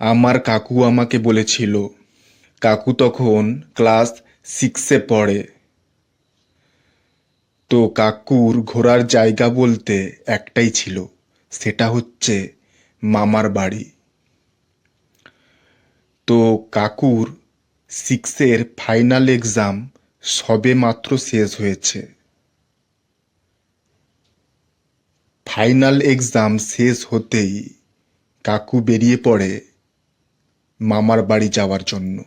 আমার কাকু আমাকে বলেছিল। কাকু তখন ক্লাস সিক্সে পড়ে। তো কাকুর ঘোরার জায়গা বলতে একটাই ছিল, সেটা হচ্ছে মামার বাড়ি। তো কাকুর সিক্সের ফাইনাল এক্সাম সবে মাত্র শেষ হয়েছে। ফাইনাল এক্সাম শেষ হতেই কাকু বেরিয়ে পড়ে। মামার বাড়ি যাওয়ার জন্য।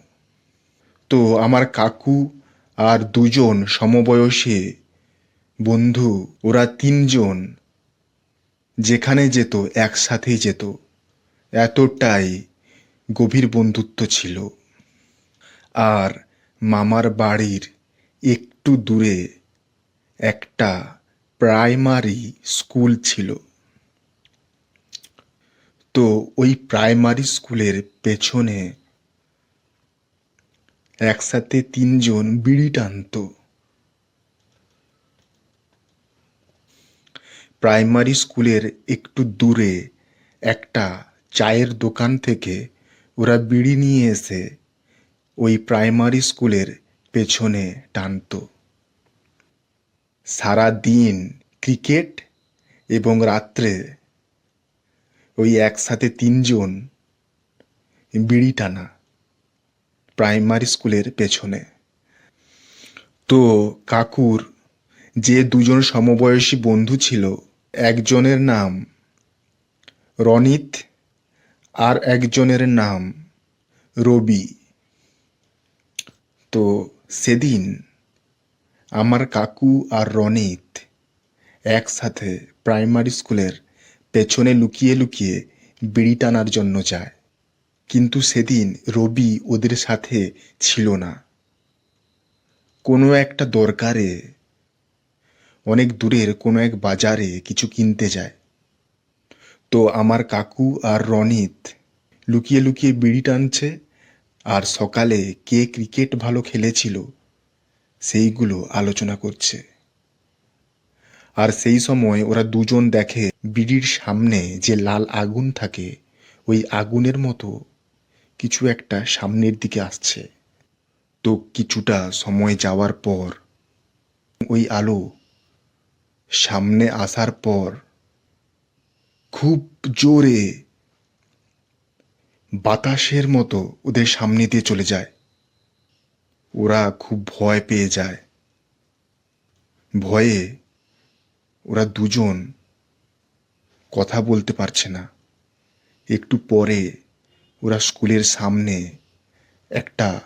তো আমার কাকু আর দুজন সমবয়সী বন্ধু, ওরা তিনজন, যেখানে যেত, একসাথেই যেত। এতটাই গভীর বন্ধুত্ব ছিল। আর মামার বাড়ির একটু দূরে একটা প্রাইমারি স্কুল ছিল। তো ওই প্রাইমারি স্কুলের পেছনে একসাথে তিনজন বিড়ি টানতো। প্রাইমারি স্কুলের একটু দূরে একটা চায়ের দোকান থেকে ওরা বিড়ি নিয়ে এসে ওই প্রাইমারি স্কুলের পেছনে টানতো। সারা দিন ক্রিকেট এবং রাত্রে ওই একসাথে তিনজন বিড়ি টানা প্রাইমারি স্কুলের পেছনে। তো কাকুর যে দুজন সমবয়সী বন্ধু ছিল, একজনের নাম রনিত আর একজনের নাম রবি। তো সেদিন আমার কাকু আর রনিত একসাথে প্রাইমারি স্কুলের পেছনে লুকিয়ে লুকিয়ে বিড়ি টানার জন্য যায়। কিন্তু সেদিন রবি ওদের সাথে ছিল না। কোনো একটা দরকারে, অনেক দূরের কোনো এক বাজারে কিছু কিনতে যায়। তো আমার কাকু আর রনিত লুকিয়ে লুকিয়ে বিড়ি টানছে আর সকালে কে ক্রিকেট ভালো খেলেছিল সেইগুলো আলোচনা করছে। আর সেই সময় ওরা দুজন দেখে বিড়ির সামনে যে লাল আগুন থাকে, ওই আগুনের মতো কিছু একটা সামনের দিকে আসছে। তো কিছুটা সময় যাওয়ার পর, ওই আলো সামনে আসার পর খুব জোরে বাতাসের মতো ওদের সামনে দিয়ে চলে যায়। ওরা খুব ভয় পেয়ে যায়। ভয়ে ওরা দুজন কথা বলতে পারছে না। একটু পরে ওরা স্কুলের সামনে একটা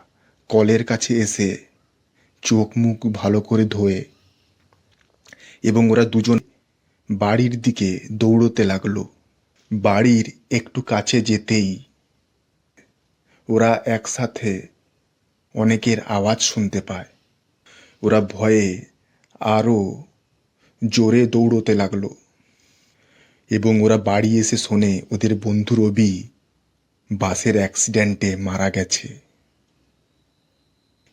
কলের কাছে এসে চোখ মুখ ভালো করে ধোয়ে এবং ওরা দুজন বাড়ির দিকে দৌড়তে লাগল। বাড়ির একটু কাছে যেতেই ওরা একসাথে অনেকের আওয়াজ শুনতে পায়। ওরা ভয়ে আরও জোরে দৌড়তে লাগল। এবং ওরা বাড়ি এসে শোনে ওদের বন্ধু রবি বাসের অ্যাক্সিডেন্টে মারা গেছে।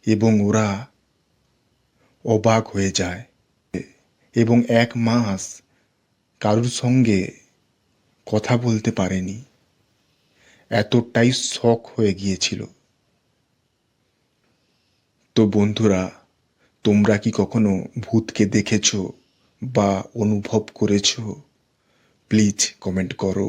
এবং ওরা অবাক হয়ে যায়। এবং এক মাস কারুর সঙ্গে কথা বলতে পারেনি। এতটাই শখ হয়ে গিয়েছিল। তো বন্ধুরা, তোমরা কি কখনো ভূতকে দেখেছ? বা অনুভব করেছ প্লিজ কমেন্ট করো।